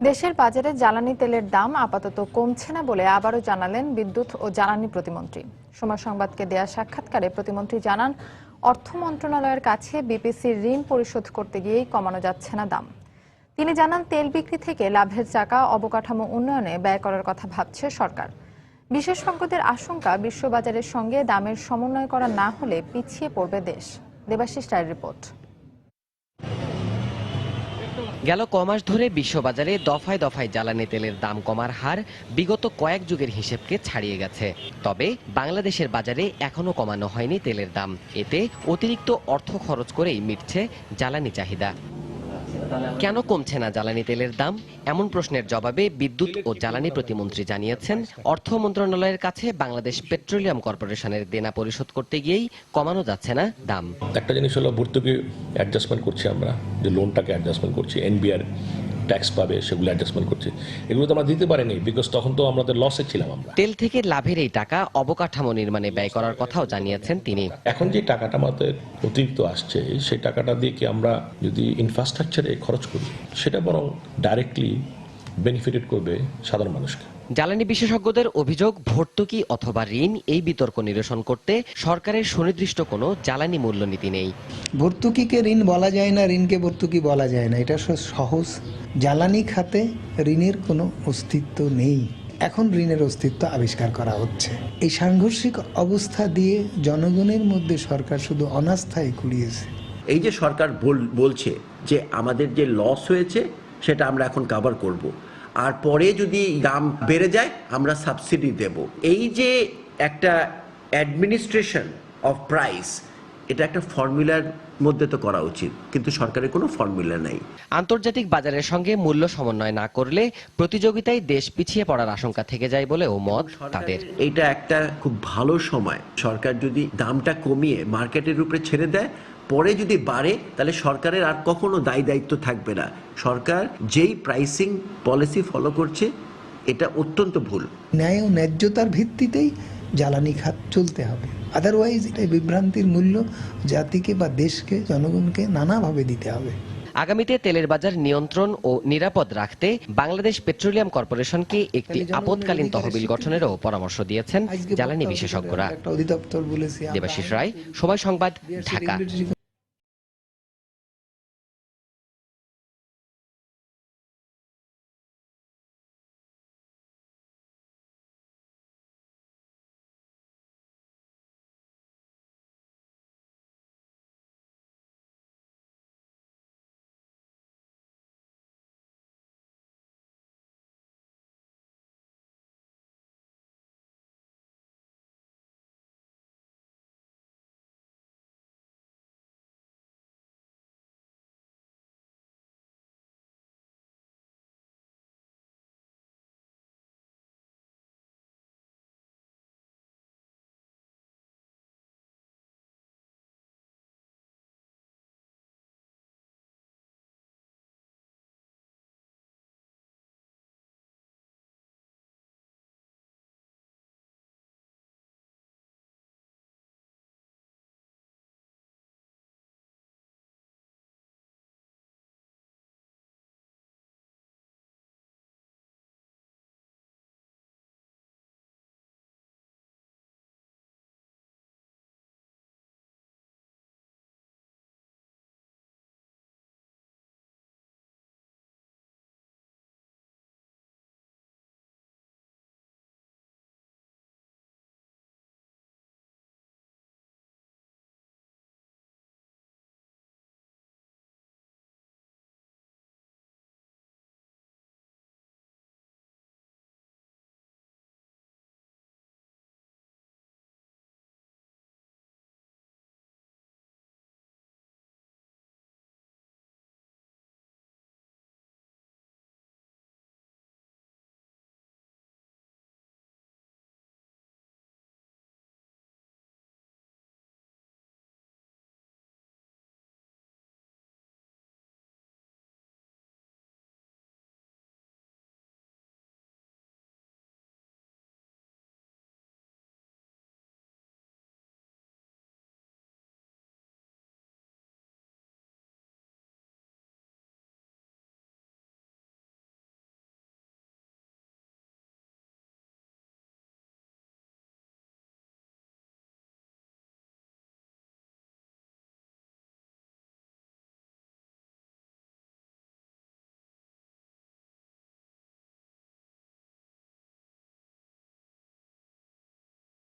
দেশের বাজারে জ্বালানি তেলের দাম আপাতত কমছে না বলে আবারও জানালেন বিদ্যুৎ ও জ্বালানি প্রতিমন্ত্রী। সময় সংবাদকে দেয়া সাক্ষাৎকারে প্রতিমন্ত্রী জানান, অর্থ মন্ত্রণালয়ের কাছে বিপিসির ঋণ পরিশোধ করতে গিয়েই কমানো যাচ্ছে না দাম। তিনি জানান, তেল বিক্রি থেকে লাভের চাকা, অবকাঠামো উন্নয়নে ব্যয় করার কথা ভাবছে সরকার। বিশেষজ্ঞদের আশঙ্কা বিশ্ববাজারের সঙ্গে দামের সমন্বয় করা না হলে পিছিয়ে পড়বে দেশ। দেবাশিস রায়ের রিপোর্ট। গেল কমাস ধরে বিশ্ববাজারে দফায় দফায় জ্বালানি তেলের দাম কমার হার বিগত কয়েক যুগের হিসেবকে ছাড়িয়ে গেছে। তবে বাংলাদেশের বাজারে এখনও কমানো হয়নি তেলের দাম। এতে অতিরিক্ত অর্থ খরচ করেই মিটছে জ্বালানি চাহিদা। কেন কমছে না জ্বালানি তেলের দাম? এমন প্রশ্নের জবাবে বিদ্যুৎ ও জ্বালানি প্রতিমন্ত্রী জানিয়েছেন, অর্থ মন্ত্রণালয়ের কাছে বাংলাদেশ পেট্রোলিয়াম কর্পোরেশনের দেনা পরিশোধ করতে গিয়েই কমানো যাচ্ছে না দাম। একটা জিনিস হলো ভর্তুকি অ্যাডজাস্টমেন্ট করছি আমরা, যে লোনটাকে অ্যাডজাস্টমেন্ট করছি এনবিআর ট্যাক্স পাবে সেগুলো অ্যাডজাস্টমেন্ট করছে। এগুলো তো আমরা দিতে পারিনি বিকজ তখন তো আমাদের লসে ছিলাম আমরা। তেল থেকে লাভের এই টাকা অবকাঠামো নির্মাণে ব্যয় করার কথাও জানিয়েছেন তিনি। এখন যে টাকাটা আমাদের অতিরিক্ত আসছে সেই টাকাটা দিয়ে কি আমরা যদি ইনফ্রাস্ট্রাকচারে খরচ করি সেটা বরং ডাইরেক্টলি বেনিফিটেড করবে সাধারণ মানুষকে। জ্বালানি বিশেষজ্ঞদের অভিযোগ ভর্তুকি অথবা ঋণ এই বিতর্ক নিরসন করতে সরকারের সুনির্দিষ্ট কোনো জ্বালানি মূল্যনীতি নেই। ভর্তুকিকে ঋণ বলা যায় না ঋণকে ভর্তুকি বলা যায় না। এটা সহজ জ্বালানি খাতে ঋণের কোনো অস্তিত্ব নেই। এখন ঋণের অস্তিত্ব আবিষ্কার করা হচ্ছে। এই সাংঘর্ষিক অবস্থা দিয়ে জনগণের মধ্যে সরকার শুধু অনাস্থায় কুড়িয়েছে। এই যে সরকার বল- বলছে যে আমাদের যে লস হয়েছে সেটা আমরা এখন কাভার করব। আর পরে যদি দাম বেড়ে যায় আমরা সাবসিডি দেব। এই যে একটা অ্যাডমিনিস্ট্রেশন অফ প্রাইস এটা একটা ফর্মুলার মধ্যে তো করা উচিত কিন্তু সরকারের কোনো ফর্মুলা নাই। আন্তর্জাতিক বাজারের সঙ্গে মূল্য সমন্বয় না করলে প্রতিযোগিতায় দেশ পিছিয়ে পড়ার আশঙ্কা থেকে যায় বলে ও মত তাদের। এটা একটা খুব ভালো সময়। সরকার যদি দামটা কমিয়ে মার্কেটের উপরে ছেড়ে দেয় পরে যদি বাড়ে তাহলে সরকারের আর কখনো দায়ী দায়িত্ব থাকবে না। সরকার যেই প্রাইসিং পলিসি ফলো করছে এটা অত্যন্ত ভুল। ন্যায় ও ন্যায্যতার ভিত্তিতেই জ্বালানি খাত চলতে হবে। আদারওয়াইজ এটা বিভ্রান্তির মূল্য। জাতিকে বা দেশকে জনগণকে নানাভাবে দিতে হবে। আগামীতে তেলের বাজার নিয়ন্ত্রণ ও নিরাপদ রাখতে বাংলাদেশ পেট্রোলিয়াম কর্পোরেশনকে একটি আপদকালীন তহবিল গঠনেরও পরামর্শ দিয়েছেন জ্বালানি বিশেষজ্ঞরা। দেবাশিস রায় সময় সংবাদ ঢাকা।